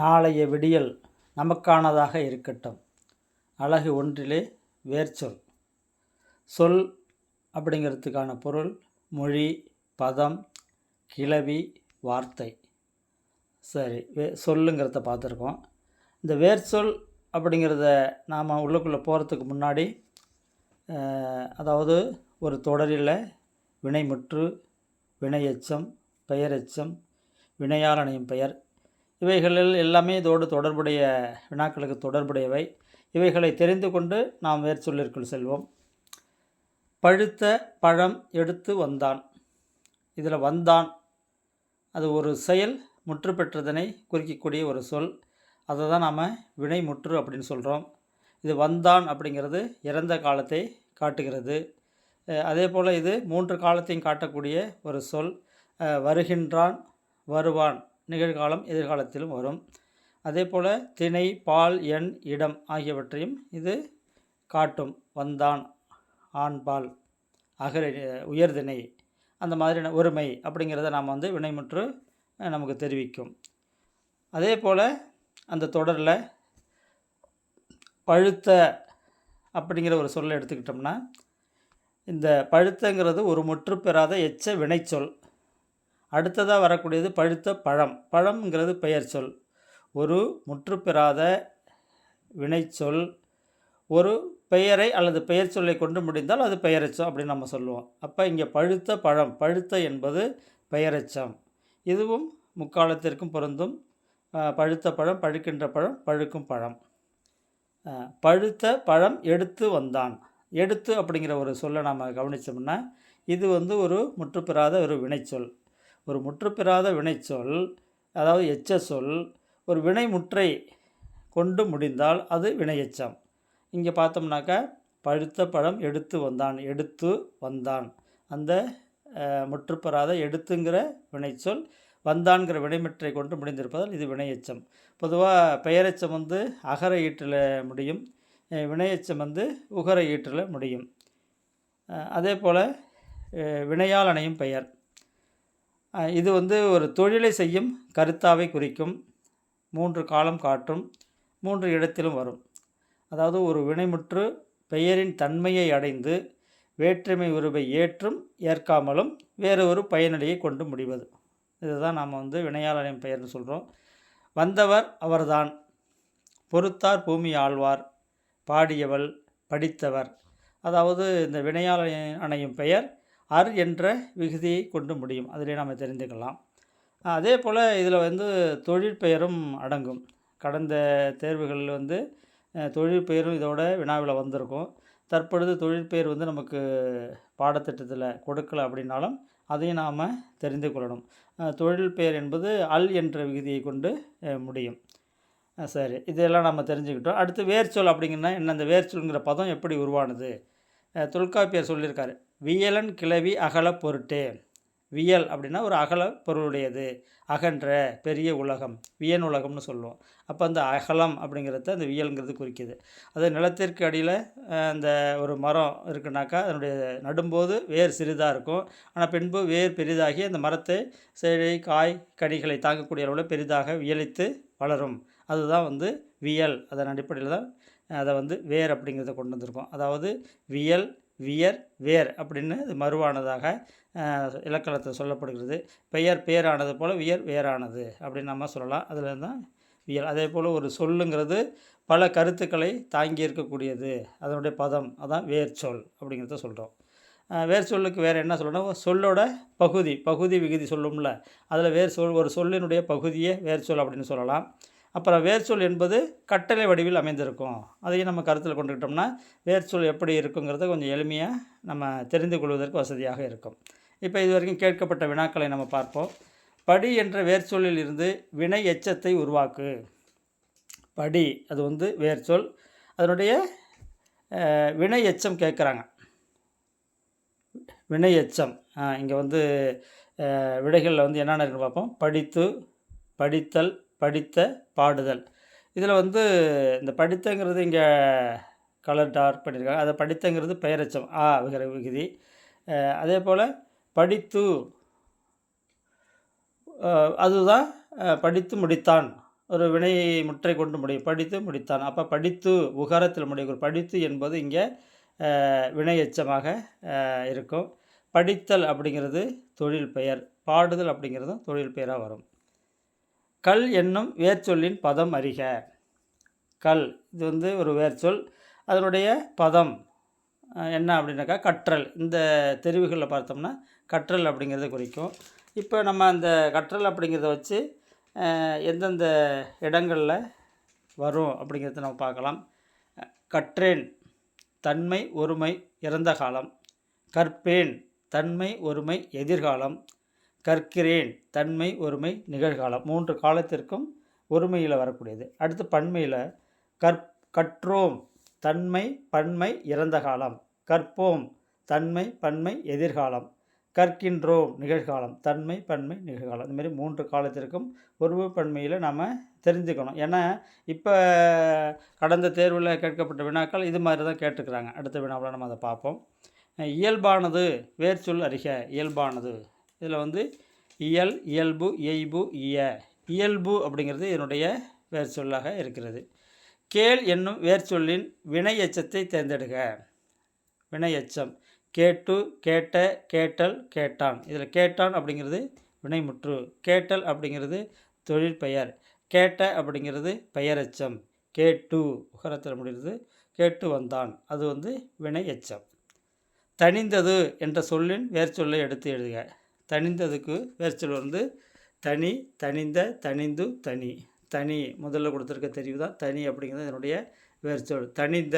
நாளைய விடியல் நமக்கானதாக இருக்கட்டும். அழகு ஒன்றிலே வேர்ச்சொல். சொல் அப்படிங்கிறதுக்கான பொருள் மொழி பதம் கிளவி வார்த்தை. சரி வே சொல்லுங்கிறத பார்த்துருக்கோம். இந்த வேர்ச்சொல் அப்படிங்கிறத நாம் உள்ளுக்குள்ளே போகிறதுக்கு முன்னாடி அதாவது ஒரு தொடரில் வினைமுற்று வினையெச்சம் பெயரெச்சம் வினையாளனையும் பெயர் இவைகளில் எல்லாமே இதோடு தொடர்புடைய வினாக்களுக்கு தொடர்புடையவை. இவைகளை தெரிந்து கொண்டு நாம் வேர்ச்சொல்லிற்குள் செல்வோம். பழுத்த பழம் எடுத்து வந்தான். இதில் வந்தான். அது ஒரு செயல் முற்று பெற்றதனை குறிக்கக்கூடிய ஒரு சொல். அதை தான் நாம் வினை முற்று அப்படின்னு சொல்கிறோம் இது வந்தான் அப்படிங்கிறது இறந்த காலத்தை காட்டுகிறது. அதே போல் இது மூன்று காலத்தையும் காட்டக்கூடிய ஒரு சொல். வருகின்றான் வருவான். நிகழ்காலம் எதிர்காலத்திலும் வரும். அதே போல் திணை பால் எண் இடம் ஆகியவற்றையும் இது காட்டும். வந்தான் ஆண்பால் அகர உயர்திணை அந்த மாதிரியான ஒருமை அப்படிங்கிறத நாம் வந்து வினைமுற்று நமக்கு தெரிவிக்கும். அதே போல் அந்த தொடரில் பழுத்த அப்படிங்கிற ஒரு சொல்லை எடுத்துக்கிட்டோம்னா இந்த பழுத்தங்கிறது ஒரு முற்று பெறாத எச்ச வினைச்சொல். அடுத்ததாக வரக்கூடியது பழுத்த பழம். பழம்ங்கிறது பெயர் சொல். ஒரு முற்றுப்பெறாத வினைச்சொல் ஒரு பெயரை அல்லது பெயர் சொல்லை கொண்டு முடிந்தால் அது பெயரச்சம் அப்படின்னு நம்ம சொல்லுவோம். அப்போ இங்கே பழுத்த பழம் பழுத்த என்பது பெயரச்சம். இதுவும் முக்காலத்திற்கும் பொருந்தும். பழுத்த பழம் பழுக்கின்ற பழம் பழுக்கும் பழம். பழுத்த பழம் எடுத்து வந்தான். எடுத்து அப்படிங்கிற ஒரு சொல்லை நாம் கவனித்தோம்னா இது வந்து ஒரு முற்றுப்பெறாத ஒரு வினைச்சொல் ஒரு முற்றுப்பெறாத வினைச்சொல் அதாவது எச்ச சொல் ஒரு வினைமுற்றை கொண்டு முடிந்தால் அது வினையச்சம். இங்கே பார்த்தோம்னாக்கா பழுத்த பழம் எடுத்து வந்தான் எடுத்து வந்தான். அந்த முற்றுப்பெறாத எடுத்துங்கிற வினைச்சொல் வந்தான்கிற வினைமுற்றை கொண்டு முடிந்திருப்பதால் இது வினையச்சம். பொதுவாக பெயரெச்சம் வந்து அகர ஈற்றில் முடியும் வினையச்சம் வந்து உகர ஈற்றில் முடியும். அதே போல் வினையால் அணையும் பெயர். இது வந்து ஒரு தொழிலை செய்யும் கருத்தாவை குறிக்கும். மூன்று காலம் காட்டும் மூன்று இடத்திலும் வரும். அதாவது ஒரு வினைமுற்று பெயரின் தன்மையை அடைந்து வேற்றுமை உருவை ஏற்றும் ஏற்காமலும் வேறு ஒரு பயனடையை கொண்டு முடிவது. இதுதான் நாம் வந்து வினையாளரின் பெயர்னு சொல்கிறோம் வந்தவர் அவர்தான். பொறுத்தார் பூமி ஆழ்வார். பாடியவள் படித்தவர். அதாவது இந்த வினையாளர் அணையும் பெயர் அர் என்ற விகுதியை கொண்டு முடியும். அதிலே நாம் தெரிந்துக்கலாம். அதே போல் இதில் வந்து தொழிற்பெயரும் அடங்கும். கடந்த தேர்வுகளில் வந்து தொழிற்பெயரும் இதோட வினாவில் வந்திருக்கும். தற்பொழுது தொழிற்பெயர் வந்து நமக்கு பாடத்திட்டத்தில் கொடுக்கல அப்படின்னாலும் அதையும் நாம் தெரிந்து கொள்ளணும். தொழில் பெயர் என்பது அல் என்ற விகுதியை கொண்டு முடியும். சரி. இதெல்லாம் நம்ம தெரிஞ்சுக்கிட்டோம். அடுத்து வேர்ச்சொல் அப்படிங்கன்னா என்ன? இந்த வேர்ச்சொல்ங்கிற பதம் எப்படி உருவானது? தொல்காப்பியர் சொல்லியிருக்காரு. வியலன் கிளவி அகல பொருட்டே. வியல் அப்படின்னா ஒரு அகல பொருளுடையது. அகன்ற பெரிய உலகம். வியன் உலகம்னு சொல்லுவோம். அப்போ அந்த அகலம் அப்படிங்கிறத அந்த வியல்ங்கிறது குறிக்குது. அது நிலத்திற்கு அடியில் அந்த ஒரு மரம் இருக்குனாக்கா அதனுடைய நடும்போது வேர் சிறிதாக இருக்கும். ஆனால் பின்பு வேர் பெரிதாகி அந்த மரத்தை செடி காய் கனிகளை தாங்கக்கூடிய அளவில் பெரிதாக வியலித்து வளரும். அதுதான் வந்து வியல். அதன் அடிப்படையில் தான் அதை வந்து வேர் அப்படிங்கிறத கொண்டு வந்திருக்கோம். அதாவது வியல் வியர் வேர் அப்படின்னு இது மறுவானதாக இலக்கணத்தில் சொல்லப்படுகிறது. பெயர் பேரானது போல் வியர் வேறானது அப்படின்னு நம்ம சொல்லலாம். அதில் தான் வியல் அதே போல் ஒரு சொல்லுங்கிறது பல கருத்துக்களை தாங்கி இருக்கக்கூடியது. அதனுடைய பதம் அதான் வேர்ச்சொல் அப்படிங்கிறத சொல்கிறோம் வேர் சொல்லுக்கு வேறு என்ன சொல்லணும் சொல்லோட பகுதி பகுதி விகுதி சொல்லும்ல. அதில் வேர் சொல் ஒரு சொல்லினுடைய பகுதியே வேர் சொல் அப்படின்னு சொல்லலாம். அப்புறம் வேர்ச்சொல் என்பது கட்டளை வடிவில் அமைந்திருக்கும். அதையும் நம்ம கருத்தில் கொண்டுக்கிட்டோம்னா வேர்ச்சொல் எப்படி இருக்குங்கிறத கொஞ்சம் எளிமையாக நம்ம தெரிந்து கொள்வதற்கு வசதியாக இருக்கும். இப்போ இது வரைக்கும் கேட்கப்பட்ட வினாக்களை நம்ம பார்ப்போம். படி என்ற வேர்ச்சொல்லில் இருந்து வினை எச்சத்தை உருவாக்கு. படி அது வந்து வேர்ச்சொல். அதனுடைய வினை எச்சம் கேட்குறாங்க. வினை எச்சம். இங்கே வந்து விடைகளில் வந்து என்னென்ன இருக்குன்னு பார்ப்போம். படித்து படித்தல் படித்த பாடுதல். இதில் வந்து இந்த படித்தங்கிறது இங்கே கலர் டார்க் பண்ணியிருக்காங்க. அதை படித்தங்கிறது பெயரெச்சம் ஆ விகிற விகுதி. அதே போல் படித்து அதுதான் படித்து முடித்தான். ஒரு வினை முற்றை கொண்டு முடியும். படித்து முடித்தான். அப்போ படித்து உகரத்தில் முடியும். படித்து என்பது இங்கே வினை எச்சமாக இருக்கும். படித்தல் அப்படிங்கிறது தொழில் பெயர். பாடுதல் அப்படிங்கிறதும் தொழில் பெயராக வரும். கல் என்னும் வேர்ச்சொல்லின் பதம் அறிக. கல் இது வந்து ஒரு வேர்ச்சொல். அதனுடைய பதம் என்ன அப்படின்னாக்கா கற்றல். இந்த தெரிவுகளில் பார்த்தோம்னா கற்றல் அப்படிங்கிறத குறிக்கும். இப்போ நம்ம அந்த கற்றல் அப்படிங்கிறத வச்சு எந்தெந்த இடங்களில் வரும் அப்படிங்கிறத நம்ம பார்க்கலாம். கற்றேன் தன்மை ஒருமை இறந்த காலம். கற்பேன் தன்மை ஒருமை எதிர்காலம். கற்கிறேன். தன்மை ஒருமை நிகழ்காலம் மூன்று காலத்திற்கும் ஒருமையில் வரக்கூடியது. அடுத்து பன்மையில் கற் கற்றோம். தன்மை பன்மை இறந்த காலம். கற்போம். தன்மை பன்மை எதிர்காலம். கற்கின்றோம். நிகழ்காலம். தன்மை பன்மை நிகழ்காலம். இந்தமாரி மூன்று காலத்திற்கும் ஒருமை பன்மையில் நாம் தெரிஞ்சுக்கணும். ஏன்னா இப்போ கடந்த தேர்வில் கேட்கப்பட்ட வினாக்கள் இது மாதிரி தான் கேட்டுக்கிறாங்க. அடுத்த வினாவில் நம்ம அதை பார்ப்போம். இயல்பானது வேர்ச்சொல் அறிக. இயல்பானது. இதில் வந்து இயல் இயல்பு இயைபு இய. இயல்பு அப்படிங்கிறது இதனுடைய வேர்ச்சொல்லாக இருக்கிறது. கேள் என்னும் வேர்ச்சொல்லின் வினை எச்சத்தை தேர்ந்தெடுக. வினை எச்சம். கேட்டு கேட்ட கேட்டல் கேட்டான். இதில் கேட்டான் அப்படிங்கிறது வினைமுற்று. கேட்டல் அப்படிங்கிறது தொழில் பெயர். கேட்ட அப்படிங்கிறது பெயரெச்சம் கேட்டு உகரத்தில் முடிகிறது. கேட்டு வந்தான். அது வந்து வினை எச்சம். தனிந்தது என்ற சொல்லின் வேர்ச்சொல்லை எடுத்து எழுதுக. தனிந்ததுக்கு வேர்ச்சொல் வந்து தனி தனிந்த தனிந்து தனி. தனி முதல்ல கொடுத்துருக்க தெரிவு தான். தனி அப்படிங்கிறது என்னுடைய வேர்ச்சொல். தனிந்த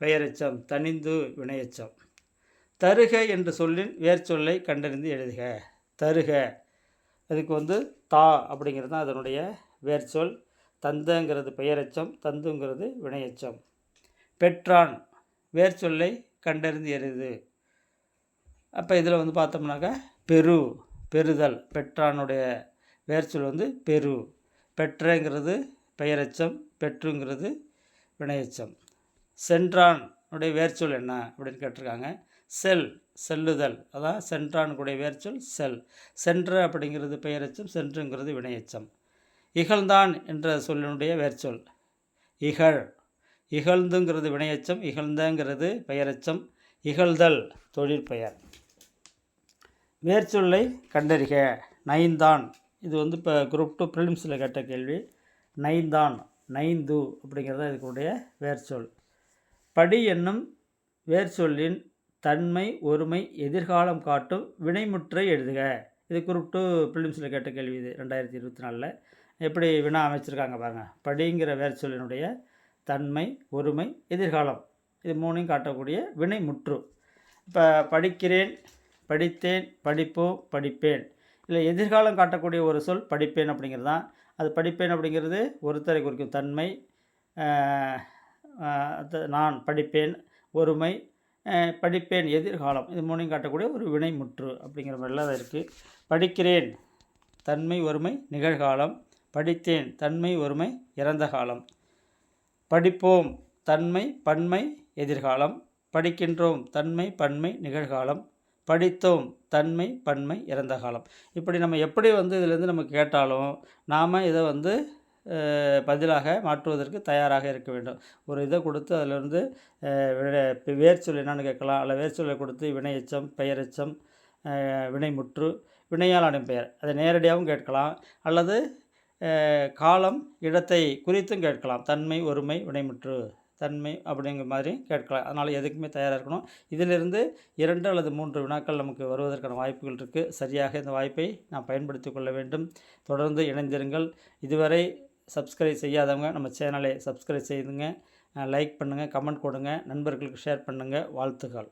பெயரெச்சம் தனிந்து வினையச்சம். தருக என்ற சொல்லின் வேர்ச்சொல்லை கண்டறிந்து எழுதுக. தருக. அதுக்கு வந்து தா அப்படிங்கிறது தான் அதனுடைய வேர்ச்சொல். தந்தங்கிறது பெயரெச்சம் தந்துங்கிறது வினையச்சம். பெற்றான். வேர்ச்சொல்லை கண்டறிந்து எழுது. அப்போ இதில் வந்து பார்த்தோம்னாக்கா பெரு பெறுதல் பெற்றானுடைய வேர்ச்சொல் வந்து பெரு. பெற்றங்கிறது பெயரெச்சம் பெற்றுங்கிறது வினையச்சம். சென்றானுடைய வேர்ச்சொல் என்ன அப்படின்னு கேட்டிருக்காங்க. செல் செல்லுதல். அதான் சென்றானுடைய வேர்ச்சொல் செல். சென்ற அப்படிங்கிறது பெயரெச்சம் சென்றுங்கிறது வினையச்சம். இகழ்ந்தான் என்ற சொல்லினுடைய வேர்ச்சொல். இகழ். இகழ்ந்துங்கிறது வினையச்சம் இகழ்ந்தங்கிறது பெயரச்சம் இகழ்தல் தொழிற்பெயர். வேர்ச்சொல்லை கண்டறிக. நைந்தான். இது வந்து இப்போ குரூப் டூ ப்ரிலிம்ஸில் கேட்ட கேள்வி. நைந்தான். நைந்து அப்படிங்கிறது இதுக்குடைய வேர்ச்சொல். படி என்னும் வேர்ச்சொல்லின் தன்மை ஒருமை எதிர்காலம் காட்டும் வினைமுற்றை எழுதுக. இது குரூப் டூ ப்ரிலிம்ஸில் கேட்ட கேள்வி இது ரெண்டாயிரத்தி இருபத்தி நாலில். எப்படி வினா அமைச்சிருக்காங்க பாருங்கள் படிங்கிற வேர்ச்சொல்லினுடைய தன்மை ஒருமை எதிர்காலம். இது மூணையும் காட்டக்கூடிய வினைமுற்று. இப்போ படிக்கிறேன். படித்தேன் படிப்போம் படிப்பேன். இல்லை எதிர்காலம் காட்டக்கூடிய ஒரு சொல் படிப்பேன் அப்படிங்கிறது தான். அது படிப்பேன் அப்படிங்கிறது ஒருத்தரை குறிக்கும் தன்மை. நான் படிப்பேன் ஒருமை. படிப்பேன் எதிர்காலம். இது மூணையும் காட்டக்கூடிய ஒரு வினைமுற்று அப்படிங்கிற மாதிரிலாம் அது இருக்குது படிக்கிறேன் தன்மை ஒருமை நிகழ்காலம். படித்தேன் தன்மை ஒருமை இறந்த காலம். படிப்போம் தன்மை பன்மை எதிர்காலம். படிக்கின்றோம் தன்மை பன்மை நிகழ்காலம். படித்தோம். தன்மை பன்மை இறந்த காலம். இப்படி நம்ம எப்படி வந்து இதிலேருந்து நம்ம கேட்டாலும் நாம் இதை வந்து பதிலாக மாற்றுவதற்கு தயாராக இருக்க வேண்டும். ஒரு இதை கொடுத்து அதிலிருந்து வேர்ச்சொல் என்னென்னு கேட்கலாம். அல்ல வேர்ச்சொல்லை கொடுத்து வினையச்சம் பெயரெச்சம் வினைமுற்று வினையாளனின் பெயர். அதை நேரடியாகவும் கேட்கலாம். அல்லது காலம் இடத்தை குறித்தும் கேட்கலாம். தன்மை ஒருமை வினைமுற்று. தன்மை அப்படிங்கிற மாதிரி கேட்கலாம். அதனால் எதுக்குமே தயாராக இருக்கணும். இதிலிருந்து இரண்டு அல்லது மூன்று வினாக்கள் நமக்கு வருவதற்கான வாய்ப்புகள் இருக்குது சரியாக இந்த வாய்ப்பை நாம் பயன்படுத்தி கொள்ள வேண்டும். தொடர்ந்து இணைந்திருங்கள். இதுவரை சப்ஸ்கிரைப் செய்யாதவங்க நம்ம சேனலை சப்ஸ்கிரைப் செய்துங்க. லைக் பண்ணுங்கள் கமெண்ட் கொடுங்க நண்பர்களுக்கு ஷேர் பண்ணுங்கள் வாழ்த்துக்கள்.